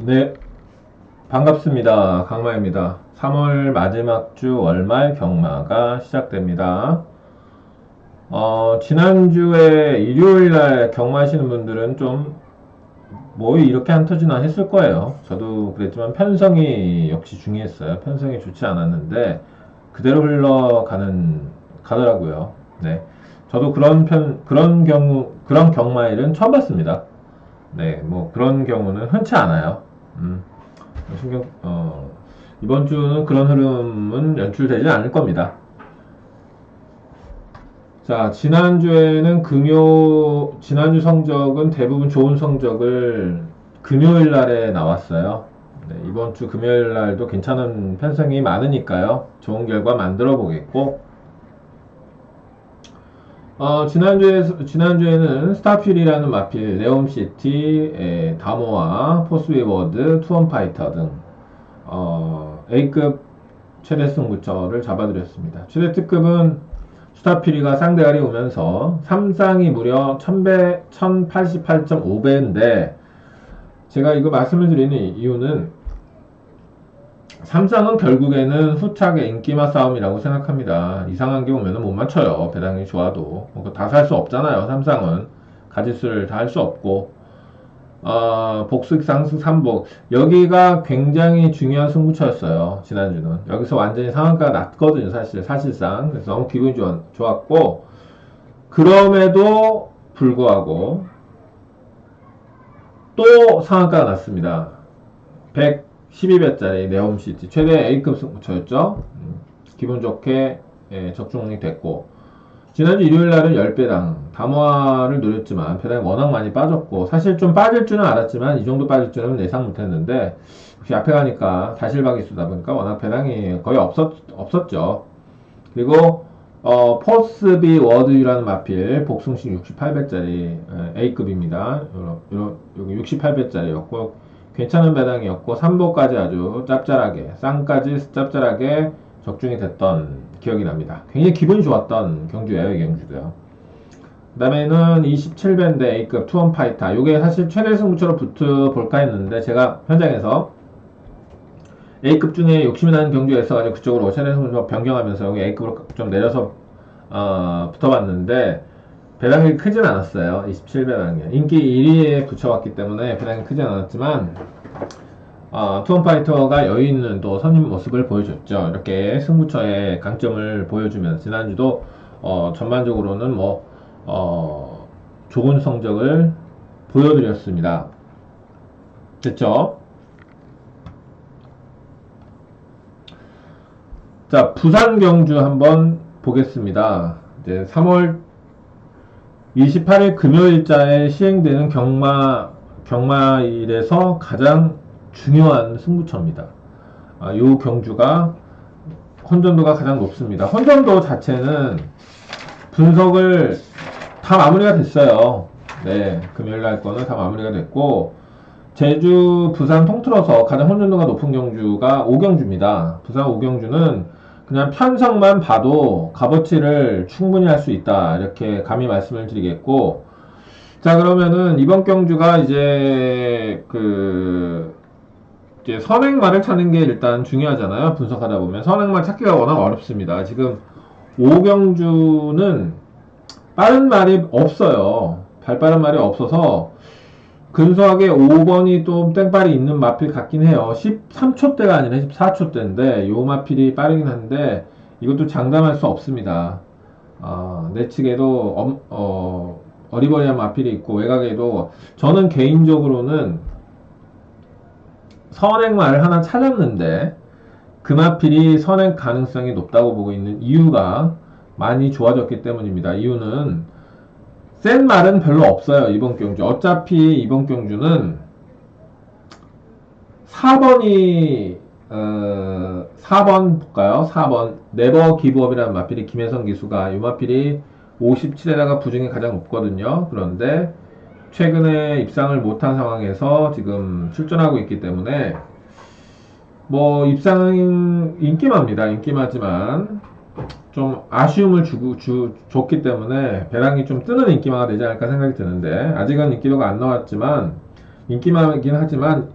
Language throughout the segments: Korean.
네, 반갑습니다. 강마입니다. 3월 마지막 주 월말 경마가 시작됩니다. 어, 지난주에 일요일 날 경마하시는 분들은 좀, 뭐 이렇게 안 터지나 했을 거예요. 저도 그랬지만 편성이 역시 중요했어요. 편성이 좋지 않았는데, 그대로 흘러가는, 가더라고요. 네. 저도 그런 편, 그런 경우, 그런 경마일은 처음 봤습니다. 네, 뭐 그런 경우는 흔치 않아요. 음, 신경, 어, 이번 주는 그런 흐름은 연출되지 않을 겁니다. 자, 지난주에는 금요, 지난주 성적은 대부분 좋은 성적을 금요일 날에 나왔어요. 네, 이번 주 금요일 날도 괜찮은 편성이 많으니까요. 좋은 결과 만들어 보겠고, 어, 지난주에, 지난주에는 스타필이라는 마필, 네옴시티, 에, 다모아, 포스위워드, 투원파이터 등, 어, A급 최대 승부처를 잡아드렸습니다. 최대 특급은 스타필이가 상대가리 오면서 3쌍이 무려 1000배, 1088.5배인데, 제가 이거 말씀을 드리는 이유는 삼성은 결국에는 후착의 인기마 싸움이라고 생각합니다. 이상한 게 오면 못 맞춰요. 배당이 좋아도. 다 살 수 없잖아요. 삼성은. 가짓수를 다 할 수 없고. 어, 복수, 상승, 삼복. 여기가 굉장히 중요한 승부처였어요. 지난주는. 여기서 완전히 상한가가 낮거든요. 사실, 사실상. 그래서 너무 기분이 좋, 좋았고. 그럼에도 불구하고 또 상한가가 났습니다. 112배짜리 네옴시티 최대 A급 승부처였죠. 음, 기분 좋게 예, 적중이 됐고 지난주 일요일 날은 10배당 담화를 노렸지만 배당이 워낙 많이 빠졌고 사실 좀 빠질 줄은 알았지만 이 정도 빠질 줄은 예상 못했는데 역시 앞에 가니까 다실박이 쓰다 보니까 워낙 배당이 거의 없었, 없었죠. 그리고 어, 포스비 워드유라는 마필 복숭식 68배짜리 A급입니다. 요러, 요러, 여기 68배짜리였고 괜찮은 배당이었고 3보까지 아주 짭짤하게 쌍까지 짭짤하게 적중이 됐던 기억이 납니다. 굉장히 기분이 좋았던 경주예요, 이 경주도요. 그 다음에는 27밴드 A급 투원 파이터. 이게 사실 최대 승부처로 붙어 볼까 했는데 제가 현장에서 A급 중에 욕심이 나는 경주가 있어가지고 그쪽으로 최대 승부처 변경하면서 여기 A급으로 좀 내려서 어, 붙어봤는데 배당이 크진 않았어요. 27배당이요. 인기 1위에 붙여왔기 때문에 배당이 크진 않았지만 어, 투원파이터가 여유 있는 또 선임 모습을 보여줬죠. 이렇게 승부처의 강점을 보여주면서 지난주도 어, 전반적으로는 뭐 어, 좋은 성적을 보여드렸습니다. 됐죠? 자, 부산 경주 한번 보겠습니다. 이제 3월 28일 금요일자에 시행되는 경마 경마일에서 가장 중요한 승부처입니다. 아, 이 경주가 혼전도가 가장 높습니다. 혼전도 자체는 분석을 다 마무리가 됐어요. 네, 금요일 날 거는 다 마무리가 됐고 제주, 부산 통틀어서 가장 혼전도가 높은 경주가 오경주입니다. 부산 오경주는 그냥 편성만 봐도 값어치를 충분히 할 수 있다. 이렇게 감히 말씀을 드리겠고, 자, 그러면은 이번 경주가 이제 그, 이제 선행말을 찾는 게 일단 중요하잖아요. 분석하다 보면. 선행말 찾기가 워낙 어렵습니다. 지금 오경주는 빠른 말이 없어요. 발빠른 말이 없어서 근소하게 5번이 또 땡발이 있는 마필 같긴 해요. 13초 대가 아니라 14초 대인데 요 마필이 빠르긴 한데 이것도 장담할 수 없습니다. 어, 내 측에도 엄, 어, 어리버리한 마필이 있고 외곽에도 저는 개인적으로는 선행말을 하나 찾았는데 그 마필이 선행 가능성이 높다고 보고 있는 이유가 많이 좋아졌기 때문입니다. 이유는 센 말은 별로 없어요. 이번 경주. 어차피 이번 경주는 4번이 어, 4번 볼까요? 4번 네버 기브업이라는 마필이 김혜성 기수가 이 마필이 57에다가 부중이 가장 높거든요. 그런데 최근에 입상을 못한 상황에서 지금 출전하고 있기 때문에 뭐 입상 인기마입니다. 인기마지만 좀 아쉬움을 주고 주, 줬기 때문에 배당이 좀 뜨는 인기마가 되지 않을까 생각이 드는데 아직은 인기도가 안 나왔지만 인기마이긴 하지만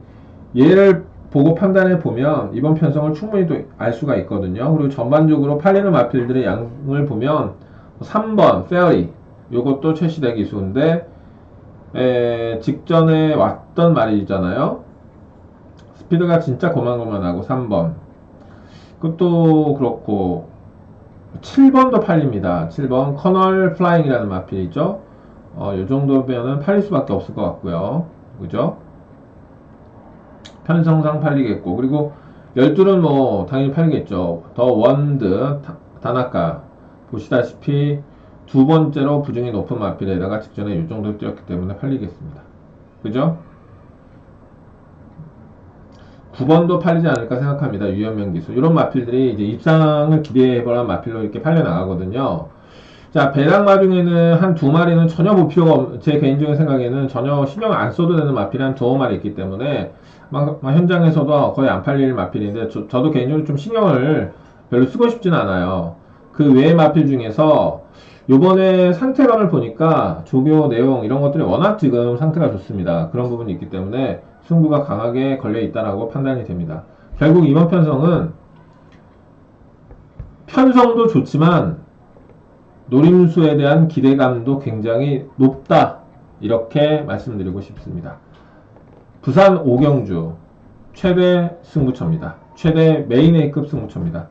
얘를 보고 판단해 보면 이번 편성을 충분히 또 알 수가 있거든요. 그리고 전반적으로 팔리는 마필들의 양을 보면 3번 페어리 요것도 최시대 기수인데 에, 직전에 왔던 말이잖아요. 스피드가 진짜 고만고만하고 3번 그것도 그렇고 7번도 팔립니다. 7번 커널 플라잉이라는 마필이죠. 어, 요 정도면은 팔릴 수밖에 없을 것 같고요. 그죠? 편성상 팔리겠고 그리고 열둘은 뭐 당연히 팔리겠죠. 더 원드 타- 다나카 보시다시피 두 번째로 부중이 높은 마필에다가 직전에 이 정도 뛰었기 때문에 팔리겠습니다. 그죠? 9번도 팔리지 않을까 생각합니다. 유연명 기수. 이런 마필들이 이제 입상을 기대해보란 마필로 이렇게 팔려 나가거든요. 자, 배당 마 중에는 한 두 마리는 전혀 볼 필요가 없, 제 개인적인 생각에는 전혀 신경 안 써도 되는 마필이 한 두어 마리 있기 때문에 막, 막 현장에서도 거의 안 팔릴 마필인데 저, 저도 개인적으로 좀 신경을 별로 쓰고 싶진 않아요. 그 외의 마필 중에서 요번에 상태감을 보니까 조교 내용 이런 것들이 워낙 지금 상태가 좋습니다. 그런 부분이 있기 때문에 승부가 강하게 걸려 있다라고 판단이 됩니다. 결국 이번 편성은 편성도 좋지만 노림수에 대한 기대감도 굉장히 높다. 이렇게 말씀드리고 싶습니다. 부산 오경주 최대 승부처입니다. 최대 메인 A급 승부처입니다.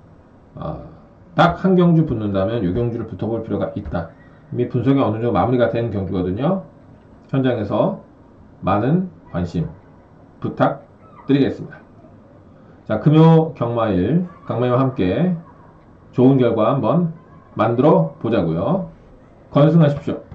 어, 딱한 경주 붙는다면 요 경주를 붙어볼 필요가 있다. 이미 분석이 어느 정도 마무리가 된 경주거든요. 현장에서 많은 관심 부탁드리겠습니다. 자, 금요 경마일 강마와 함께 좋은 결과 한번 만들어 보자고요. 건승하십시오.